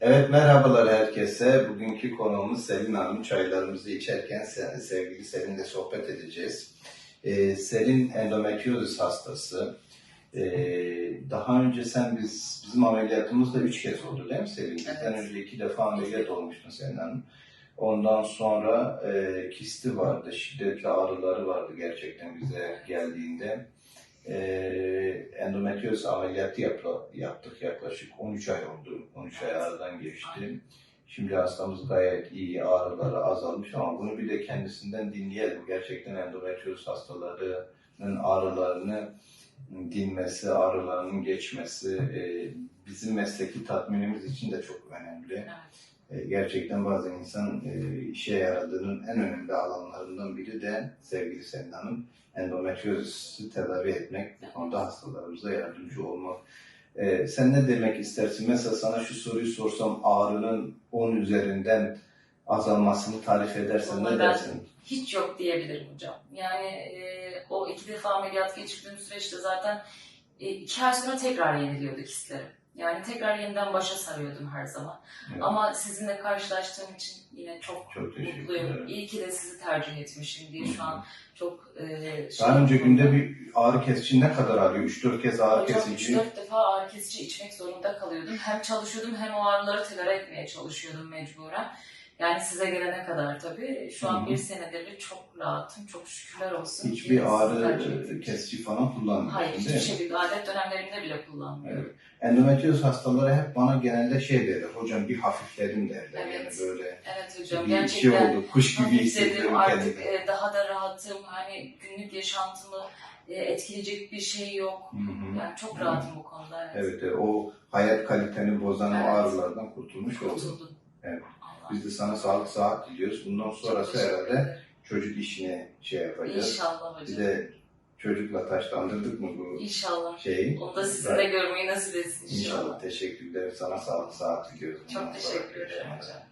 Evet merhabalar herkese. Bugünkü konuğumuz Selin Hanım. Çaylarımızı içerken se- sevgili Selin'le sohbet edeceğiz. Ee, Selin endometriozis hastası. Ee, daha önce sen biz bizim ameliyatımız da üç kez oldu değil mi Selin? Bizden Evet. önce iki defa ameliyat olmuştun Selin Hanım. Ondan sonra e, kisti vardı, şiddetli ağrıları vardı gerçekten bize geldiğinde. E, endometriyoz ameliyatı yapla- yaptık yaklaşık 13 ay oldu. 13 ay aradan geçti. Şimdi hastamız gayet iyi, ağrıları azalmış ama bunu bir de kendisinden dinleyelim. Gerçekten endometriyoz hastalarının ağrılarını dinmesi, ağrılarının geçmesi e, bizim mesleki tatminimiz için de çok önemli. Evet. E, Gerçekten bazen insan e, işe yaradığının en önemli alanlarından biri de sevgili Selin Hanım endometriozisi tedavi etmek, bu konuda hastalarımıza yardımcı olmak. E, sen ne demek istersin? Mesela sana şu soruyu sorsam ağrının 10 üzerinden azalmasını tarif edersen ne dersin? Hiç yok diyebilirim hocam. Yani e, o iki defa ameliyat geçirdiğim süreçte zaten e, iki ay sonra tekrar yeniliyordu kistlerim. Yani tekrar yeniden başa sarıyordum her zaman. Evet. Ama sizinle karşılaştığım için yine çok, Çok mutluyum. İyi ki de sizi tercih etmişim diye şu an çok e, şey Daha önce yapıyorum. günde bir ağrı kesici ne kadar arıyor? 3-4 kez ağrı Hocam kesici. 3-4 defa ağrı kesici içmek zorunda kalıyordum. Hem çalışıyordum hem o ağrıları tolere etmeye çalışıyordum mecburen. Yani size gelene kadar tabii. Şu an hı. bir senedir de çok rahatım. Çok şükürler olsun. Hiçbir ağrı ettim. kesici falan kullanmıyorsun Hayır, hiçbir şekilde adet dönemlerimde bile kullanmıyorum. Evet. Endometrioz hastaları hep bana genelde şey derler, hocam bir hafifledim derler. Evet. Yani böyle Evet hocam, bir şey gerçekten oldu, kuş gibi hissediyorum Artık kendimi. e, daha da rahatım. Hani günlük yaşantımı e, etkileyecek bir şey yok. Hı hı. Yani çok Hı. rahatım bu konuda. Evet. Evet, o hayat kaliteni bozan Evet. o ağrılardan kurtulmuş. Kurtuldum. Evet. Biz de sana sağlık saat diliyoruz. Bundan sonrası herhalde çocuk işine şey yapacağız. İnşallah Bir hocam. de çocukla taşlandırdık mı bu İnşallah. şeyi? Onu da sizinle görmeyi nasip etsin inşallah. İnşallah. Teşekkürler. Sana sağlık saat diliyoruz. Çok Bundan teşekkür ederim hocam.